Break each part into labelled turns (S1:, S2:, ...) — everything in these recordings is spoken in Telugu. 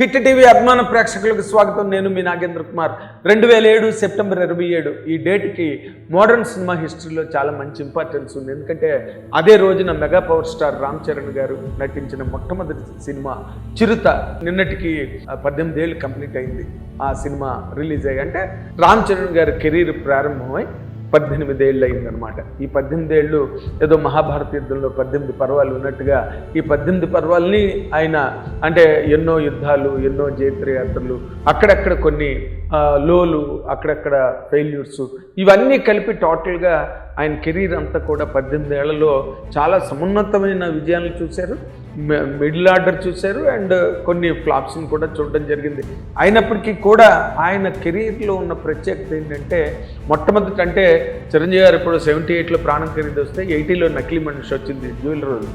S1: హిట్ టీవీ అభిమాన ప్రేక్షకులకు స్వాగతం. నేను మీ నాగేంద్ర కుమార్. రెండు వేల ఏడు సెప్టెంబర్ ఇరవై ఏడు ఈ డేట్కి మోడర్న్ సినిమా హిస్టరీలో చాలా మంచి ఇంపార్టెన్స్ ఉంది. ఎందుకంటే అదే రోజున mega power star Ram Charan గారు నటించిన మొట్టమొదటి సినిమా చిరుత నిన్నటికి పద్దెనిమిది ఏళ్ళు కంప్లీట్ అయింది. ఆ సినిమా రిలీజ్ అయ్యి అంటే రామ్ చరణ్ గారి కెరీర్ ప్రారంభమై పద్దెనిమిది ఏళ్ళు అయిందనమాట ఈ పద్దెనిమిది ఏళ్ళు ఏదో మహాభారత యుద్ధంలో పద్దెనిమిది పర్వాలు ఉన్నట్టుగా ఈ పద్దెనిమిది పర్వాలని ఆయన అంటే ఎన్నో యుద్ధాలు ఎన్నో జైత్రయాత్రలు అక్కడక్కడ కొన్ని లోలు అక్కడక్కడ ఫెయిల్యూర్స్ ఇవన్నీ కలిపి టోటల్గా ఆయన కెరీర్ అంతా కూడా పద్దెనిమిది ఏళ్ళలో చాలా సమున్నతమైన విజయాలను చూశారు. మిడిల్ ఆర్డర్ చూశారు అండ్ కొన్ని ఫ్లాప్స్ని కూడా చూడడం జరిగింది. అయినప్పటికీ కూడా ఆయన కెరీర్లో ఉన్న ప్రత్యేకత ఏంటంటే మొట్టమొదటి అంటే చిరంజీవి గారు ఇప్పుడు సెవెంటీ ఎయిట్లో ప్రాణం ఖరీదు వస్తే ఎయిటీలో నకిలీ మనిషి వచ్చింది డ్యూయల్ రోల్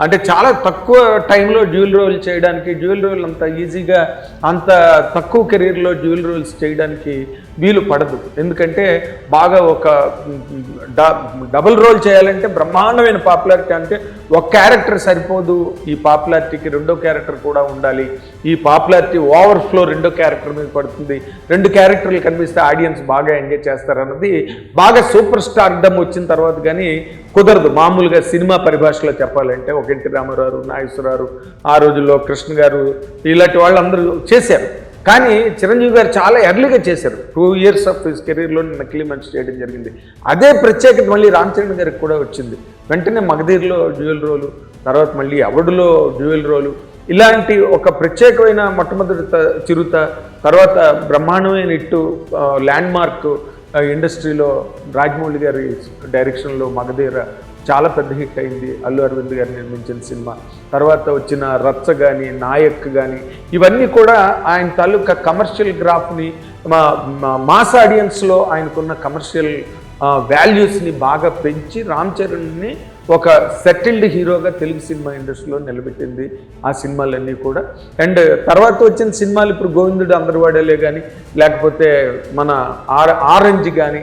S1: అంటే చాలా తక్కువ టైంలో డ్యూయల్ రోల్ చేయడానికి డ్యూయల్ రోల్ అంత ఈజీగా అంత తక్కువ కెరీర్లో డ్యూయల్ రోల్స్ చేయడానికి వీలు పడదు. ఎందుకంటే బాగా ఒక డ- డబుల్ రోల్ చేయాలంటే బ్రహ్మాండమైన పాపులారిటీ అంటే ఒక క్యారెక్టర్ సరిపోదు ఈ పాపులారిటీకి రెండో క్యారెక్టర్ కూడా ఉండాలి. ఈ పాపులారిటీ ఓవర్ఫ్లో రెండో క్యారెక్టర్ మీద పడుతుంది. రెండు క్యారెక్టర్లు కనిపిస్తే ఆడియన్స్ బాగా ఎంజాయ్ చేస్తారన్నది బాగా సూపర్ స్టార్ డమ్ వచ్చిన తర్వాత కానీ కుదరదు. మామూలుగా సినిమా పరిభాషలో చెప్పాలంటే ఒక ఎన్టీ రామారావు నాగేశ్వరరావు ఆ రోజుల్లో కృష్ణ గారు ఇలాంటి వాళ్ళందరూ చేశారు. కానీ చిరంజీవి గారు చాలా ఎర్లీగా చేశారు. టూ ఇయర్స్ ఆఫ్ హిస్ కెరీర్లో నకిలీ మనిషి చేయడం జరిగింది. అదే ప్రత్యేకత మళ్ళీ రామ్ చరణ్ గారికి కూడా వచ్చింది. వెంటనే మగధీర్లో డ్యూయల్ రోలు తర్వాత మళ్ళీ అవడులో డ్యూయల్ రోలు. ఇలాంటి ఒక ప్రత్యేకమైన మొట్టమొదటి త- చిరుత తర్వాత బ్రహ్మాండమైన ఇట్టు ల్యాండ్ మార్క్ ఇండస్ట్రీలో రాజమౌళి గారి డైరెక్షన్లో మగధీర చాలా పెద్ద హిట్ అయింది. అల్లు అరవింద్ గారు నిర్మించిన సినిమా. తర్వాత వచ్చిన రచ్చ కానీ నాయక్ కానీ ఇవన్నీ కూడా ఆయన తాలూకా కమర్షియల్ గ్రాఫ్ని మా మా- మాస్ ఆడియన్స్లో ఆయనకున్న కమర్షియల్ వాల్యూస్ని బాగా పెంచి రామ్ చరణ్ని ఒక సెటిల్డ్ హీరోగా తెలుగు సినిమా ఇండస్ట్రీలో నిలబెట్టింది ఆ సినిమాలన్నీ కూడా. అండ్ తర్వాత వచ్చిన సినిమాలు ఇప్పుడు గోవిందుడు అందరివాడలే కానీ లేకపోతే మన ఆర్ ఆరెంజ్ కానీ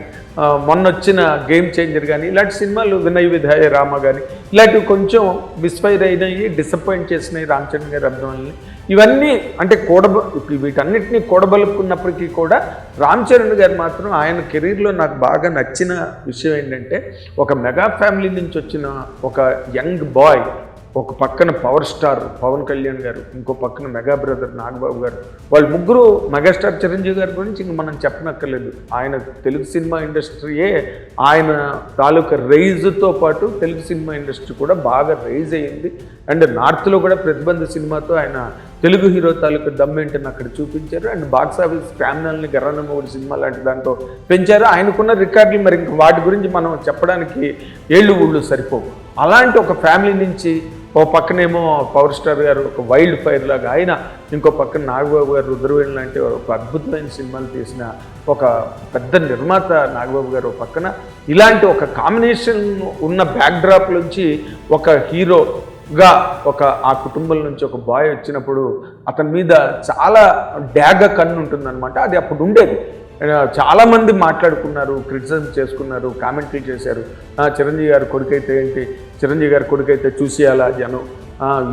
S1: మొన్న వచ్చిన గేమ్ చేంజర్ కానీ ఇలాంటి సినిమాలు వినయ్ విధాయ రామ కానీ ఇలాంటివి కొంచెం మిస్ఫైర్ అయినాయి డిసప్పాయింట్ చేసినాయి రామ్ చరణ్ గారి అర్థమని ఇవన్నీ అంటే కూడబ ఇప్పుడు వీటన్నిటినీ కూడబలుపుకున్నప్పటికీ కూడా రామ్ చరణ్ గారు మాత్రం ఆయన కెరీర్లో నాకు బాగా నచ్చిన విషయం ఏంటంటే ఒక మెగా ఫ్యామిలీ నుంచి వచ్చిన ఒక యంగ్ బాయ్ ఒక పక్కన పవర్ స్టార్ పవన్ కళ్యాణ్ గారు ఇంకో పక్కన మెగా బ్రదర్ నాగబాబు గారు. వాళ్ళు ముగ్గురు మెగాస్టార్ చిరంజీవి గారి గురించి ఇంక మనం చెప్పనక్కర్లేదు. ఆయన తెలుగు సినిమా ఇండస్ట్రీయే. ఆయన తాలూకా రైజ్తో పాటు తెలుగు సినిమా ఇండస్ట్రీ కూడా బాగా రైజ్ అయ్యింది. అండ్ నార్త్లో కూడా ప్రతిబంధ సినిమాతో ఆయన తెలుగు హీరో తాలూకా దమ్మేంటని అక్కడ చూపించారు. అండ్ బాక్స్ ఆఫీస్ స్టామినాల్ని గర్రనమ్మగుడి సినిమా లాంటి దాంతో పెంచారు. ఆయనకున్న రికార్డులు మరి ఇంక వాటి గురించి మనం చెప్పడానికి ఏళ్ళు ఊళ్ళు సరిపోవు. అలాంటి ఒక ఫ్యామిలీ నుంచి ఓ పక్కనేమో పవర్ స్టార్ గారు ఒక వైల్డ్ ఫైర్ లాగా ఆయన ఇంకో పక్కన నాగబాబు గారు రుద్రవేణి లాంటి ఒక అద్భుతమైన సినిమాలు తీసిన ఒక పెద్ద నిర్మాత నాగబాబు గారు ఒక పక్కన. ఇలాంటి ఒక కాంబినేషన్ ఉన్న బ్యాక్డ్రాప్ నుంచి ఒక హీరోగా ఒక ఆ కుటుంబం నుంచి ఒక బాయ్ వచ్చినప్పుడు అతని మీద చాలా డ్యాగ కన్ను ఉంటుందన్నమాట. అది అప్పుడు ఉండేది. చాలామంది మాట్లాడుకున్నారు క్రిటిసిజం చేసుకున్నారు కామెంట్లు చేశారు. చిరంజీవి గారు కొడుకైతే ఏంటి? చిరంజీవి గారి కొడుకైతే చూసేయాలా జనం?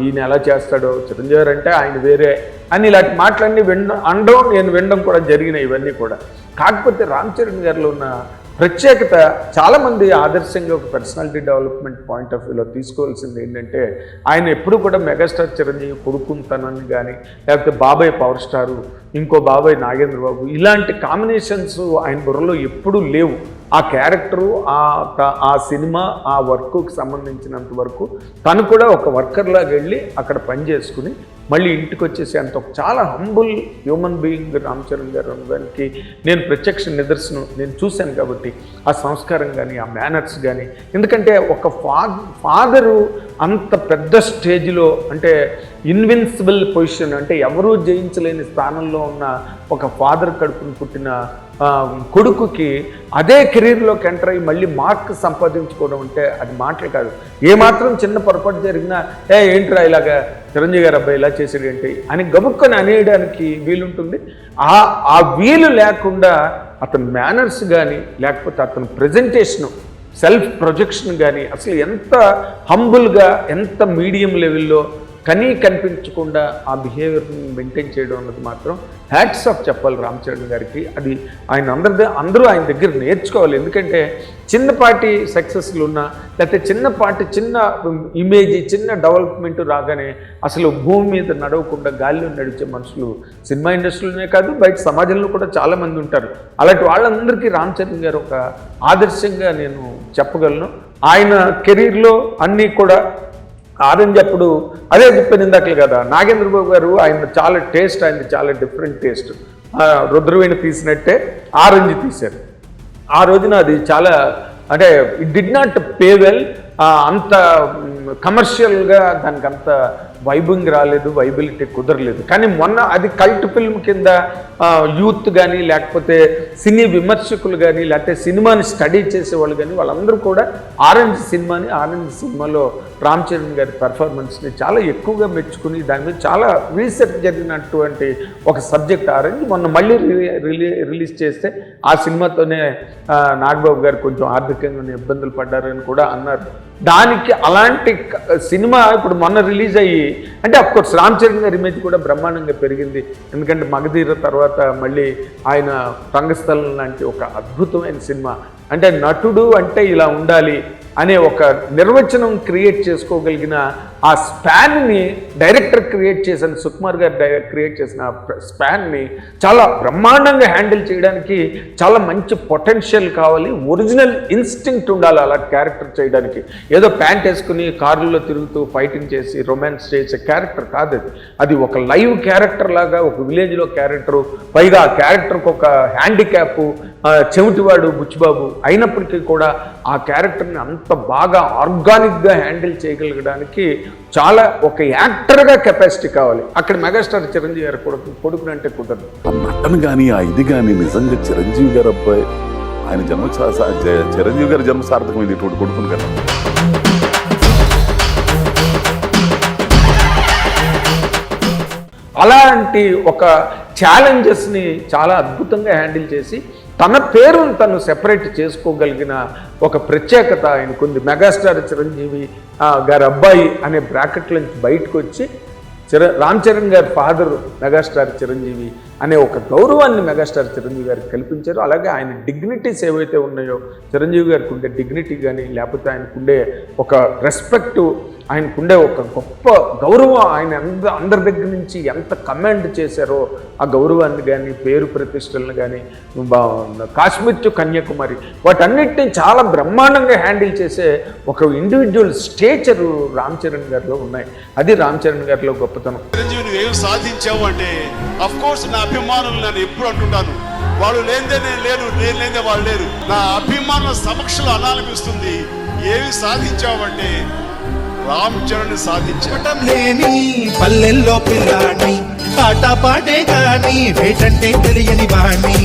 S1: ఈయన ఎలా చేస్తాడో? చిరంజీవి గారు అంటే ఆయన వేరే. అని ఇలాంటి మాటలన్నీ వినడం అనడం నేను వినడం కూడా జరిగినాయి ఇవన్నీ కూడా. కాకపోతే రామ్ చరణ్ గారిలో ఉన్న ప్రత్యేకత చాలామంది ఆదర్శంగా ఒక పర్సనాలిటీ డెవలప్మెంట్ పాయింట్ ఆఫ్ వ్యూలో తీసుకోవాల్సింది ఏంటంటే ఆయన ఎప్పుడు కూడా మెగాస్టార్ చిరంజీవి కొడుకుంటానని కానీ లేకపోతే బాబాయ్ పవర్ స్టారు ఇంకో బాబాయ్ నాగేంద్ర బాబు ఇలాంటి కాంబినేషన్స్ ఆయన బుర్రలో ఎప్పుడూ లేవు. ఆ క్యారెక్టరు ఆ ఆ సినిమా ఆ వర్క్కి సంబంధించినంత వరకు తను కూడా ఒక వర్కర్ లాగా వెళ్ళి అక్కడ పని చేసుకుని మళ్ళీ ఇంటికి వచ్చేసి అంత ఒక చాలా humble human being Ram Charan గారు అనడానికి నేను ప్రత్యక్ష నిదర్శనం నేను చూశాను కాబట్టి ఆ సంస్కారం కానీ ఆ మేనర్స్ కానీ ఎందుకంటే ఒక ఫా ఫాదరు అంత పెద్ద స్టేజ్లో అంటే ఇన్విన్సిబుల్ పొజిషన్ అంటే ఎవరూ జయించలేని స్థానంలో ఉన్న ఒక ఫాదర్ కడుపును పుట్టిన కొడుకుకి అదే కెరీర్లోకి ఎంటర్ అయ్యి మళ్ళీ మార్క్ సంపాదించుకోవడం అంటే అది మాటలు కాదు. ఏ మాత్రం చిన్న పొరపాటు జరిగినా ఏ ఏంట్రా ఇలాగా చిరంజీవి గారు అబ్బాయి ఇలా చేసాడు ఏంటి? అని గబుక్కొని అనేయడానికి వీలుంటుంది. ఆ ఆ వీలు లేకుండా అతని మేనర్స్ కానీ లేకపోతే అతని ప్రజెంటేషను సెల్ఫ్ ప్రొజెక్షన్ కానీ అసలు ఎంత హంబుల్గా ఎంత మీడియం లెవెల్లో కనీ కనిపించకుండా ఆ బిహేవియర్ని మెయింటైన్ చేయడం అన్నది మాత్రం హ్యాట్స్ ఆఫ్ చెప్పాలి రామ్ చరణ్ గారికి. అది ఆయన అందరి అందరూ ఆయన దగ్గర నేర్చుకోవాలి. ఎందుకంటే చిన్నపాటి సక్సెస్లు ఉన్నా లేకపోతే చిన్నపాటి చిన్న ఇమేజ్ చిన్న డెవలప్మెంట్ రాగానే అసలు భూమి మీద నడవకుండా గాలిలో నడిచే మనుషులు సినిమా ఇండస్ట్రీలోనే కాదు బయట సమాజంలో కూడా చాలామంది ఉంటారు. అలాంటి వాళ్ళందరికీ రామ్ చరణ్ గారు ఒక ఆదర్శంగా నేను చెప్పగలను. ఆయన కెరీర్లో అన్నీ కూడా ఆరెంజ్ అప్పుడు అదే చెప్పాను ఇందాకలు కదా. నాగేంద్రబాబు గారు ఆయన చాలా టేస్ట్ ఆయన చాలా డిఫరెంట్ టేస్ట్. రుద్రవేణి తీసినట్టే ఆరెంజ్ తీశారు. ఆ రోజున అది చాలా అంటే it did not pay well అంత కమర్షియల్గా దానికి అంత వైబింగ్ రాలేదు వైబిలిటీ కుదరలేదు. కానీ మొన్న అది కల్ట్ ఫిల్మ్ కింద యూత్ కానీ లేకపోతే సినీ విమర్శకులు కానీ లేకపోతే సినిమాని స్టడీ చేసేవాళ్ళు కానీ వాళ్ళందరూ కూడా ఆరెంజ్ సినిమాని ఆరెంజ్ సినిమాలో రామ్ చరణ్ గారి పెర్ఫార్మెన్స్ని చాలా ఎక్కువగా మెచ్చుకుని దాని మీద చాలా రీసెర్చ్ జరిగినటువంటి ఒక సబ్జెక్ట్ ఆరెంజ్. మొన్న మళ్ళీ రిలీ రిలీజ్ చేస్తే ఆ సినిమాతోనే నాగబాబు గారు కొంచెం ఆర్థికంగా ఇబ్బందులు పడ్డారని కూడా అన్నారు. దానికి అలాంటి సినిమా ఇప్పుడు మొన్న రిలీజ్ అయ్యి అంటే అఫ్కోర్స్ రామ్ చరణ్ గారి ఇమేజ్ కూడా బ్రహ్మాండంగా పెరిగింది. ఎందుకంటే మగధీర తర్వాత మళ్ళీ ఆయన రంగస్థలం లాంటి ఒక అద్భుతమైన సినిమా. అంటే నటుడు అంటే ఇలా ఉండాలి అనే ఒక నిర్వచనం క్రియేట్ చేసుకోగలిగిన ఆ స్పాన్ని డైరెక్టర్ క్రియేట్ చేసిన సుకుమార్ గారు క్రియేట్ చేసిన స్పాన్ని చాలా బ్రహ్మాండంగా హ్యాండిల్ చేయడానికి చాలా మంచి పొటెన్షియల్ కావాలి. ఒరిజినల్ ఇన్స్టింక్ట్ ఉండాలి అలా క్యారెక్టర్ చేయడానికి. ఏదో ప్యాంట్ వేసుకుని కారులో తిరుగుతూ ఫైటింగ్ చేసి రొమాన్స్ చేసే క్యారెక్టర్ కాదు అది. అది ఒక లైవ్ క్యారెక్టర్ లాగా ఒక విలేజ్లో క్యారెక్టరు పైగా ఆ క్యారెక్టర్కి ఒక హ్యాండిక్యాప్ చెవిటివాడు బుచ్చిబాబు అయినప్పటికీ కూడా ఆ క్యారెక్టర్ని అంత బాగా ఆర్గానిక్గా హ్యాండిల్ చేయగలగడానికి చాలా ఒక యాక్టర్గా కెపాసిటీ కావాలి. అక్కడ మెగాస్టార్ చిరంజీవి గారు కొడుకు కొడుకునంటే కుదరదు.
S2: ఆ నటన కానీ ఆ ఇది కానీ నిజంగా చిరంజీవి గారు అబ్బాయి. ఆయన జన్మ చిరంజీవి గారి జన్మ సార్థకమైంది ఇటువంటి కొడుకుని కదా.
S1: అలాంటి ఒక ఛాలెంజెస్ని చాలా అద్భుతంగా హ్యాండిల్ చేసి తన పేరును తను సెపరేట్ చేసుకోగలిగిన ఒక ప్రత్యేకత ఆయనకుంది. మెగాస్టార్ చిరంజీవి గారి అబ్బాయి అనే బ్రాకెట్ నుంచి బయటకు వచ్చి చిర రామ్ చరణ్ గారి ఫాదరు మెగాస్టార్ చిరంజీవి అనే ఒక గౌరవాన్ని మెగాస్టార్ చిరంజీవి గారికి కల్పించారు. అలాగే ఆయన డిగ్నిటీస్ ఏవైతే ఉన్నాయో చిరంజీవి గారికి ఉండే డిగ్నిటీ కానీ లేకపోతే ఆయనకుండే ఒక రెస్పెక్టు ఆయనకుండే ఒక గొప్ప గౌరవం. ఆయన ఎంత అందరి దగ్గర నుంచి ఎంత కమాండ్ చేశారో ఆ గౌరవాన్ని కానీ పేరు ప్రతిష్టలను కానీ కాశ్మీర్ టు కన్యాకుమారి వాటన్నిటిని చాలా బ్రహ్మాండంగా హ్యాండిల్ చేసే ఒక ఇండివిజువల్ స్టేచరు రామ్ చరణ్ గారిలో ఉన్నాయి. అది రామ్ చరణ్ గారిలో గొప్పతనం.
S3: చిరంజీవి నువ్వేం సాధించావు అంటే అఫ్ కోర్స్ నా అభిమానులు నేను ఎప్పుడు అంటుంటాను. వాళ్ళు లేనిదే నేను లేను నేను లేనిదే వాళ్ళు లేరు. నా అభిమానుల సమక్షంలో అనాలనిపిస్తుంది. ఏమి సాధించావంటే రామ్ చరణ్ సాధించావు
S4: పటం లేని పల్లెల్లో పిల్లాడిని పాట పాడే గాని వేటంటే తెలియని వాణ్ణి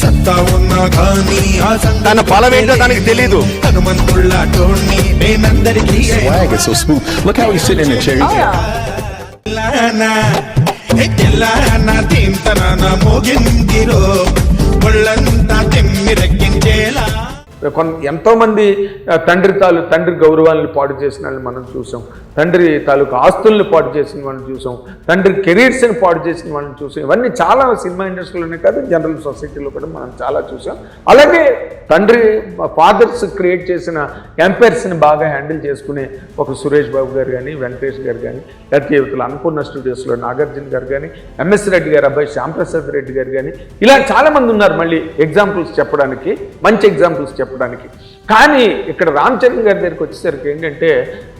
S4: సత్తా ఉన్నా గాని ఆ
S5: తన బలం ఏంటో తనకి తెలీదు.
S4: హనుమంతుళ్ళ టోణ్ణి మేమందరికీ
S2: Swag is so smooth. Look how he's sitting in the chair.
S4: తెల్లానా ఏ తెల్లానా తింతన మోగిందిరో ఒళ్ళంతా తెమ్మిరెక్కించేలా
S1: కొంత ఎంతోమంది తండ్రి తాలూ తండ్రి గౌరవాలను పాడు చేసిన వాళ్ళని మనం చూసాం. తండ్రి తాలూకు ఆస్తుల్ని పాడు చేసిన వాళ్ళని చూసాం. తండ్రి కెరీర్స్ని పాడు చేసిన వాళ్ళని చూసాం. ఇవన్నీ చాలా సినిమా ఇండస్ట్రీలోనే కాదు జనరల్ సొసైటీలో కూడా మనం చాలా చూసాం. అలాగే తండ్రి ఫాదర్స్ క్రియేట్ చేసిన ఎంపైర్స్ని బాగా హ్యాండిల్ చేసుకునే ఒక సురేష్ బాబు గారు కానీ వెంకటేష్ గారు కానీ లేకపోతే యువతలు అన్నపూర్ణ స్టూడియోస్లో నాగార్జున గారు కానీ ఎంఎస్ రెడ్డి గారు అబ్బాయి శ్యాంప్రసాద్ రెడ్డి గారు కానీ ఇలా చాలామంది ఉన్నారు మళ్ళీ ఎగ్జాంపుల్స్ చెప్పడానికి మంచి ఎగ్జాంపుల్స్ చెప్పడానికి. కానీ ఇక్కడ రామ్ చరణ్ గారి దగ్గరికి వచ్చేసరికి ఏంటంటే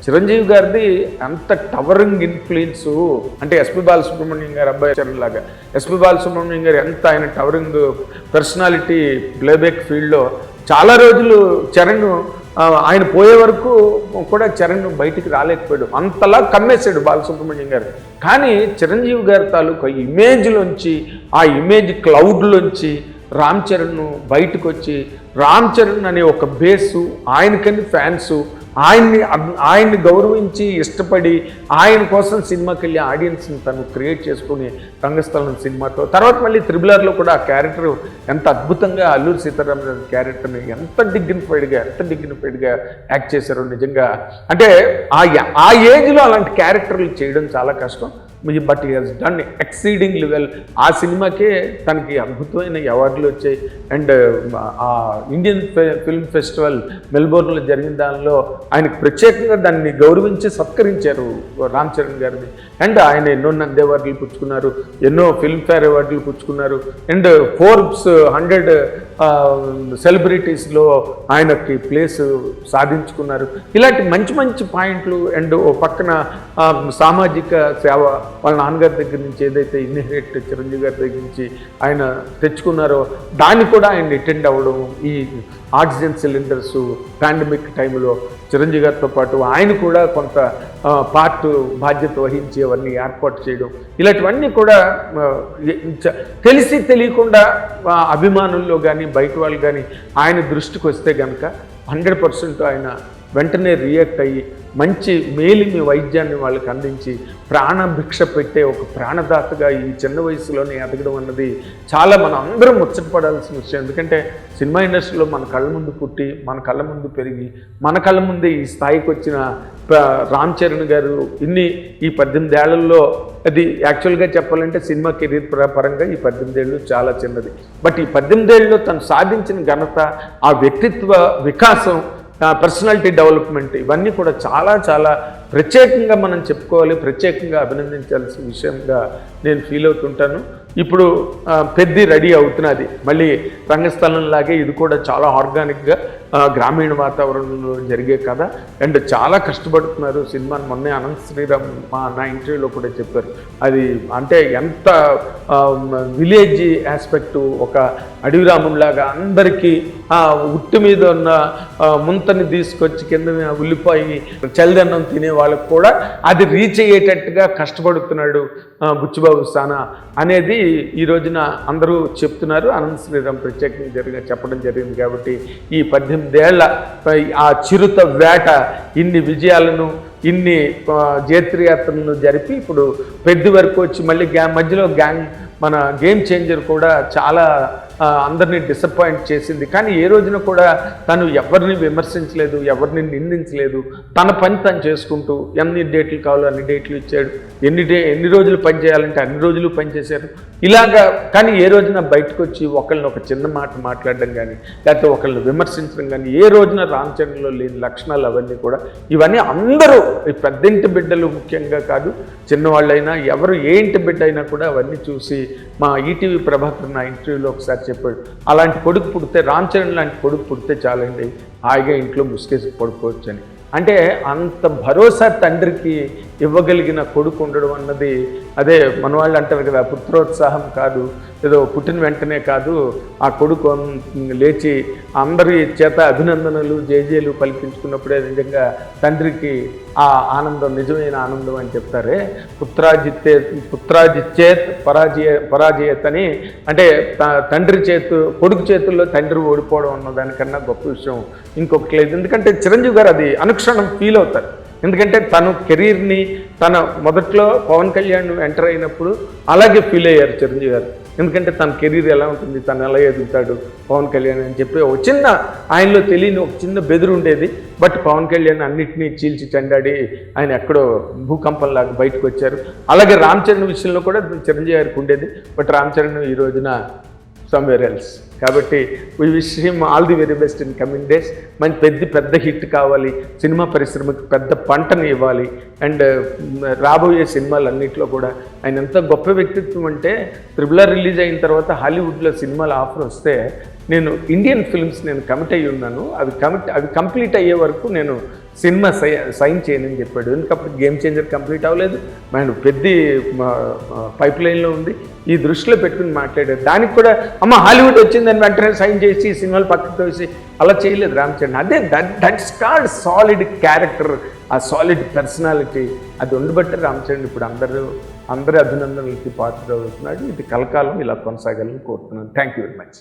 S1: చిరంజీవి గారిది అంత టవరింగ్ ఇన్ఫ్లుయెన్స్ అంటే ఎస్పి బాలసుబ్రహ్మణ్యం గారు అబ్బాయి చరణ్ లాగా ఎస్పి బాలసుబ్రహ్మణ్యం గారు ఎంత ఆయన టవరింగ్ పర్సనాలిటీ ప్లేబ్యాక్ ఫీల్డ్లో చాలా రోజులు చరణ్ ఆయన పోయే వరకు కూడా చరణ్ బయటికి రాలేకపోయాడు. అంతలా కమ్మేశాడు బాలసుబ్రహ్మణ్యం గారు. కానీ చిరంజీవి గారి తాలూకా ఇమేజ్లోంచి ఆ ఇమేజ్ క్లౌడ్లోంచి రామ్ చరణ్ బయటకు వచ్చి రామ్ చరణ్ అనే ఒక బేసు ఆయనకని ఫ్యాన్స్ ఆయన్ని ఆయన్ని గౌరవించి ఇష్టపడి ఆయన కోసం సినిమాకి వెళ్ళి ఆడియన్స్ని తను క్రియేట్ చేసుకుని రంగస్థలం సినిమాతో తర్వాత మళ్ళీ త్రిబులర్లో కూడా ఆ క్యారెక్టర్ ఎంత అద్భుతంగా అల్లూరి సీతారామరాజు క్యారెక్టర్ని ఎంత డిగ్నిఫైడ్గా ఎంత డిగ్నిఫైడ్గా యాక్ట్ చేశారో నిజంగా. అంటే ఆ ఆ ఏజ్లో అలాంటి క్యారెక్టర్లు చేయడం చాలా కష్టం. But he has done exceeding level ఆ సినిమాకే తనకి అద్భుతమైన అవార్డులు వచ్చాయి. అండ్ ఆ ఇండియన్ ఫిల్మ్ ఫెస్టివల్ మెల్బోర్న్లో జరిగిన దానిలో ఆయనకు ప్రత్యేకంగా దాన్ని గౌరవించి సత్కరించారు రామ్ చరణ్ గారిని. అండ్ ఆయన ఎన్నో నంది అవార్డులు పుచ్చుకున్నారు. ఎన్నో ఫిల్మ్ఫేర్ అవార్డులు పుచ్చుకున్నారు. అండ్ ఫోర్బ్స్ హండ్రెడ్ సెలబ్రిటీస్లో ఆయనకి ప్లేస్ సాధించుకున్నారు. ఇలాంటి మంచి మంచి పాయింట్లు. అండ్ ఓ పక్కన సామాజిక సేవ వాళ్ళ నాన్నగారి దగ్గర నుంచి ఏదైతే ఇన్హెరిట్ చిరంజీవి గారి దగ్గర నుంచి ఆయన తెచ్చుకున్నారో దాన్ని కూడా ఆయన అటెండ్ అవ్వడం ఈ ఆక్సిజన్ సిలిండర్స్ పాండమిక్ టైంలో చిరంజీవి గారితో పాటు ఆయన కూడా కొంత పార్ట్ బాధ్యత వహించి అవన్నీ ఏర్పాటు చేయడం. ఇలాంటివన్నీ కూడా తెలిసి తెలియకుండా అభిమానుల్లో కానీ బయట వాళ్ళు కానీ ఆయన దృష్టికి వస్తే కనుక హండ్రెడ్ పర్సెంట్ ఆయన వెంటనే రియాక్ట్ అయ్యి మంచి మేలిమి వైద్యాన్ని వాళ్ళకి అందించి ప్రాణభిక్ష పెట్టే ఒక ప్రాణదాతగా ఈ చిన్న వయసులోనే ఎదగడం అన్నది చాలా మనం అందరం ముచ్చటపడాల్సిన విషయం. ఎందుకంటే సినిమా ఇండస్ట్రీలో మన కళ్ళ ముందు పుట్టి మన కళ్ళ ముందు పెరిగి మన కళ్ళ ముందే ఈ స్థాయికి వచ్చిన రామ్ చరణ్ గారు ఇన్ని ఈ పద్దెనిమిది ఏళ్ళలో అది యాక్చువల్గా చెప్పాలంటే సినిమా కెరీర్ పరంగా ఈ పద్దెనిమిదేళ్ళు చాలా చిన్నది. బట్ ఈ పద్దెనిమిదేళ్ళలో తను సాధించిన ఘనత ఆ వ్యక్తిత్వ వికాసం పర్సనాలిటీ డెవలప్మెంట్ ఇవన్నీ కూడా చాలా చాలా ప్రత్యేకంగా మనం చెప్పుకోవాలి ప్రత్యేకంగా అభినందించాల్సిన విషయంగా నేను ఫీల్ అవుతుంటాను. ఇప్పుడు ఆ, పెద్ది రెడీ అవుతున్నది. మళ్ళీ రంగస్థలంలాగే ఇది కూడా చాలా ఆర్గానిక్గా గ్రామీణ వాతావరణంలో జరిగే కథ. అండ్ చాలా కష్టపడుతున్నారు సినిమాని. మొన్నే అనంత్ శ్రీరామ్ మా నా ఇంటర్వ్యూలో కూడా చెప్పారు. అది అంటే ఎంత విలేజ్ ఆస్పెక్ట్ ఒక అడవి రాముడిలాగా అందరికీ ఆ ఉట్టు మీద ఉన్న ముంతని తీసుకొచ్చి కింద ఉల్లిపాయి చలిదన్నం తినే వాళ్ళకు కూడా అది రీచ్ అయ్యేటట్టుగా కష్టపడుతున్నాడు బుచ్చిబాబు సానా అనేది ఈ రోజున అందరూ చెప్తున్నారు. అనంత్ శ్రీరామ్ ప్రత్యేకంగా జరిగిన చెప్పడం జరిగింది కాబట్టి ఈ పద్యం ఎనిమిదేళ్ళ ఆ చిరుత వేట ఇన్ని విజయాలను ఇన్ని జేత్రయాత్రలను జరిపి ఇప్పుడు పెద్ద వరకు వచ్చి మళ్ళీ గ్యా మధ్యలో గ్యాంగ్ మన గేమ్ చేంజర్ కూడా చాలా అందరినీ డిసప్పాయింట్ చేసింది. కానీ ఏ రోజున కూడా తను ఎవరిని విమర్శించలేదు ఎవరిని నిందించలేదు. తన పని తను చేసుకుంటూ ఎన్ని డేట్లు కావాలో అన్ని డేట్లు ఇచ్చాడు. ఎన్ని డే ఎన్ని రోజులు పని చేయాలంటే అన్ని రోజులు పని చేశారు. ఇలాగా కానీ ఏ రోజున బయటకు వచ్చి ఒకళ్ళని ఒక చిన్న మాట మాట్లాడడం కానీ లేకపోతే ఒకళ్ళని విమర్శించడం కానీ ఏ రోజున రామచంద్రలో లేని లక్షణాలు అవన్నీ కూడా ఇవన్నీ అందరూ ఈ పెద్దింటి బిడ్డలు ముఖ్యంగా కాదు చిన్నవాళ్ళైనా ఎవరు ఏ ఇంటి బిడ్డ అయినా కూడా అవన్నీ చూసి మా ఈటీవీ ప్రభాకర్ నా ఇంటర్వ్యూలో ఒకసారి చెప్పాడు. అలాంటి కొడుకు పుడితే రామ్ చరణ్ లాంటి కొడుకు పుడితే చాలండి హాయిగా ఇంట్లో ముసుకేసి పడుకోవచ్చు అని అంటే అంత భరోసా తండ్రికి ఇవ్వగలిగిన కొడుకు ఉండడం అన్నది అదే మన వాళ్ళు అంటారు కదా పుత్రోత్సాహం కాదు. ఏదో పుట్టిన వెంటనే కాదు ఆ కొడుకు లేచి అందరి చేత అభినందనలు జేజేలు పలికించుకున్నప్పుడే నిజంగా తండ్రికి ఆ ఆనందం నిజమైన ఆనందం అని చెప్తారే. పుత్రాజిత్తే పుత్రాజిచ్చేత్ పరాజయ పరాజయత్ అని అంటే త- తండ్రి చేతు కొడుకు చేతుల్లో తండ్రి ఓడిపోవడం అన్న దానికన్నా గొప్ప విషయం ఇంకొకటి లేదు. ఎందుకంటే చిరంజీవి గారు అది అనుక్షణం ఫీల్ అవుతారు. ఎందుకంటే తను కెరీర్ని తన మొదట్లో పవన్ కళ్యాణ్ ఎంటర్ అయినప్పుడు అలాగే ఫీల్ అయ్యారు చిరంజీవి గారు. ఎందుకంటే తన కెరీర్ ఎలా ఉంటుంది తను ఎలా ఎదుగుతాడు పవన్ కళ్యాణ్ అని చెప్పి ఒక చిన్న ఆయనలో తెలియని ఒక చిన్న బెదురు ఉండేది. బట్ పవన్ కళ్యాణ్ అన్నింటినీ చీల్చి చెండాడి ఆయన ఎక్కడో భూకంపంలాగా బయటకు వచ్చారు. అలాగే రామ్ చరణ్ విషయంలో కూడా చిరంజీవి గారికి ఉండేది. బట్ రామ్ చరణ్ ఈ రోజున సమ్వేర్ ఎల్స్ కాబట్టి we wish him all the very best in coming days మంచి పెద్ద పెద్ద హిట్ కావాలి. సినిమా పరిశ్రమకి పెద్ద పంటని ఇవ్వాలి. అండ్ uh, రాబోయే సినిమాలన్నింటిలో కూడా ఆయన ఎంత గొప్ప వ్యక్తిత్వం అంటే త్రిబులర్ రిలీజ్ అయిన తర్వాత హాలీవుడ్లో సినిమాలు ఆఫర్ వస్తే నేను ఇండియన్ ఫిల్మ్స్ నేను కమిట్ అయ్యి ఉన్నాను. అవి కమిట్ అవి కంప్లీట్ అయ్యే వరకు నేను సినిమా సై సైన్ చేయనని చెప్పాడు. ఎందుకప్పుడు గేమ్ చేంజర్ కంప్లీట్ అవ్వలేదు. మన పెద్ద పైప్ లైన్లో ఉంది. ఈ దృష్టిలో పెట్టుకుని మాట్లాడారు. దానికి కూడా అమ్మ హాలీవుడ్ వచ్చిందని వెంటనే సైన్ చేసి సినిమాలు పక్కకు తోసి అలా చేయలేదు రామచరణ్. అదే that that's called solid character. ఆ సాలిడ్ పర్సనాలిటీ అది ఉండబట్టి రామచరణ్ ఇప్పుడు అందరూ అందరి అభినందనలకి పాత్ర అవుతున్నాడు. ఇది కలకాలం ఇలా కొనసాగాలని కోరుతున్నాను. Thank you very much.